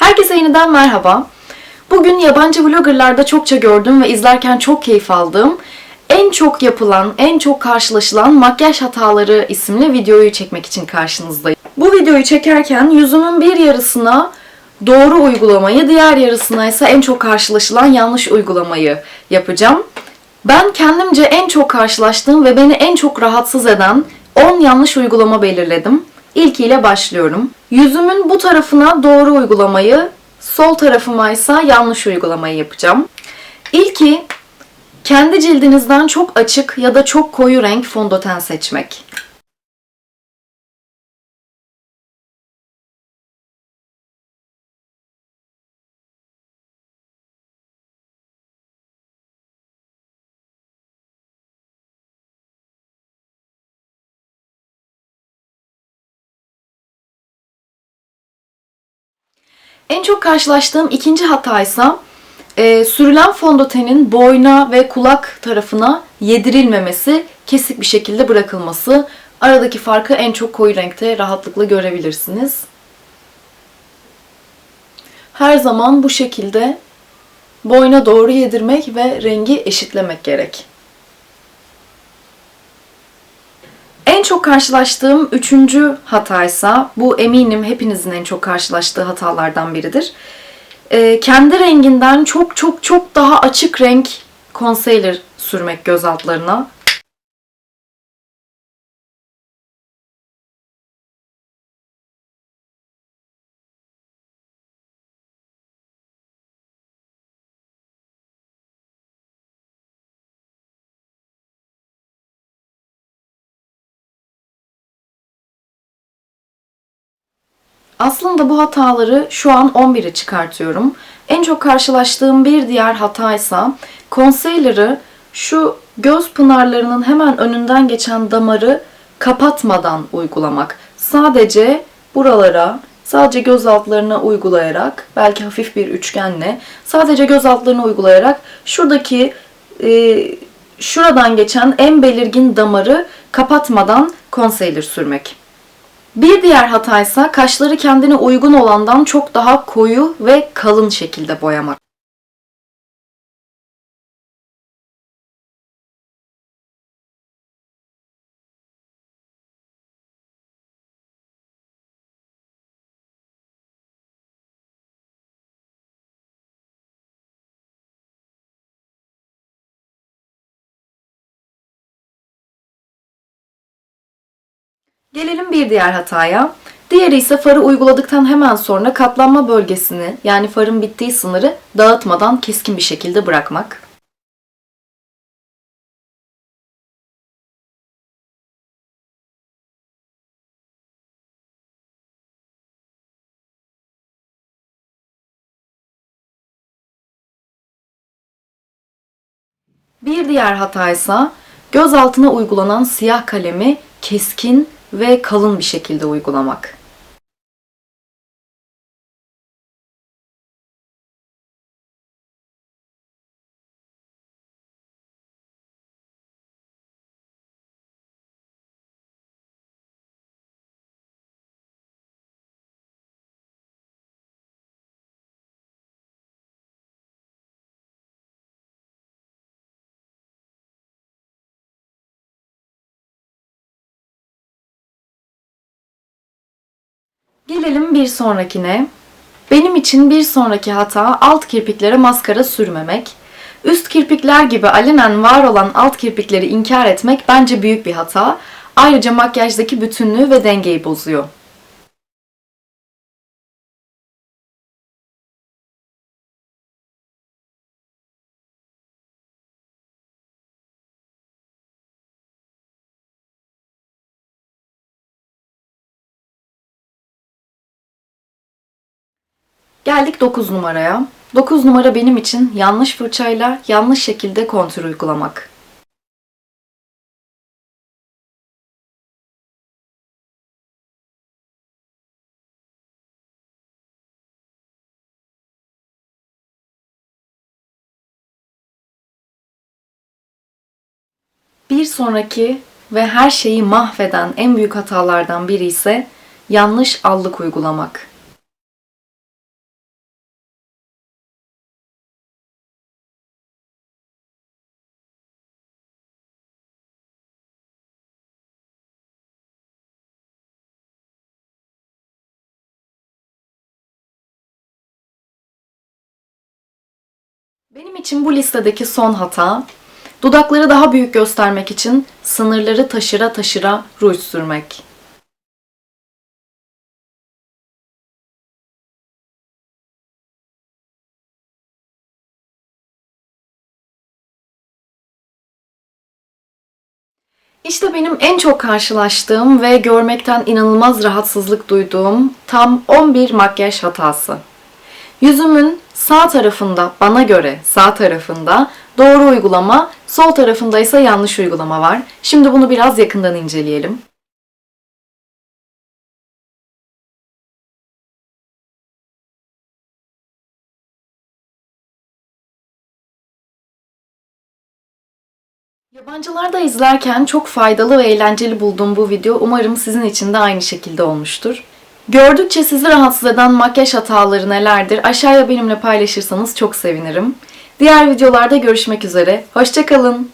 Herkese yeniden merhaba. Bugün yabancı vloggerlarda çokça gördüğüm ve izlerken çok keyif aldığım en çok yapılan, en çok karşılaşılan makyaj hataları isimli videoyu çekmek için karşınızdayım. Bu videoyu çekerken yüzümün bir yarısına doğru uygulamayı, diğer yarısına ise en çok karşılaşılan yanlış uygulamayı yapacağım. Ben kendimce en çok karşılaştığım ve beni en çok rahatsız eden 10 yanlış uygulama belirledim. İlkiyle başlıyorum. Yüzümün bu tarafına doğru uygulamayı, sol tarafıma ise yanlış uygulamayı yapacağım. İlki kendi cildinizden çok açık ya da çok koyu renk fondöten seçmek. En çok karşılaştığım ikinci hata e, sürülen fondötenin boyna ve kulak tarafına yedirilmemesi, kesik bir şekilde bırakılması. Aradaki farkı en çok koyu renkte rahatlıkla görebilirsiniz. Her zaman bu şekilde boyna doğru yedirmek ve rengi eşitlemek gerek. En çok karşılaştığım üçüncü hataysa, bu eminim hepinizin en çok karşılaştığı hatalardan biridir. Ee, kendi renginden çok çok çok daha açık renk concealer sürmek göz altlarına. Aslında bu hataları şu an 11'e çıkartıyorum. En çok karşılaştığım bir diğer hata ise concealer'ı şu göz pınarlarının hemen önünden geçen damarı kapatmadan uygulamak. Sadece buralara, sadece göz altlarına uygulayarak, belki hafif bir üçgenle, sadece göz altlarına uygulayarak şuradaki e, şuradan geçen en belirgin damarı kapatmadan concealer sürmek. Bir diğer hata ise kaşları kendine uygun olandan çok daha koyu ve kalın şekilde boyamak. Gelelim bir diğer hataya. Diğeri ise farı uyguladıktan hemen sonra katlanma bölgesini yani farın bittiği sınırı dağıtmadan keskin bir şekilde bırakmak. Bir diğer hata ise göz altına uygulanan siyah kalemi keskin ve kalın bir şekilde uygulamak. Gelelim bir sonrakine. Benim için bir sonraki hata alt kirpiklere maskara sürmemek. Üst kirpikler gibi alenen var olan alt kirpikleri inkar etmek bence büyük bir hata. Ayrıca makyajdaki bütünlüğü ve dengeyi bozuyor. Geldik 9 numaraya. 9 numara benim için yanlış fırçayla yanlış şekilde kontür uygulamak. Bir sonraki ve her şeyi mahveden en büyük hatalardan biri ise yanlış allık uygulamak. Benim için bu listedeki son hata, dudakları daha büyük göstermek için sınırları taşıra taşıra ruj sürmek. İşte benim en çok karşılaştığım ve görmekten inanılmaz rahatsızlık duyduğum tam 11 makyaj hatası. Yüzümün sağ tarafında, bana göre sağ tarafında doğru uygulama, sol tarafında ise yanlış uygulama var. Şimdi bunu biraz yakından inceleyelim. Yabancılarda izlerken çok faydalı ve eğlenceli bulduğum bu video umarım sizin için de aynı şekilde olmuştur. Gördükçe sizi rahatsız eden makyaj hataları nelerdir? Aşağıya benimle paylaşırsanız çok sevinirim. Diğer videolarda görüşmek üzere. Hoşçakalın.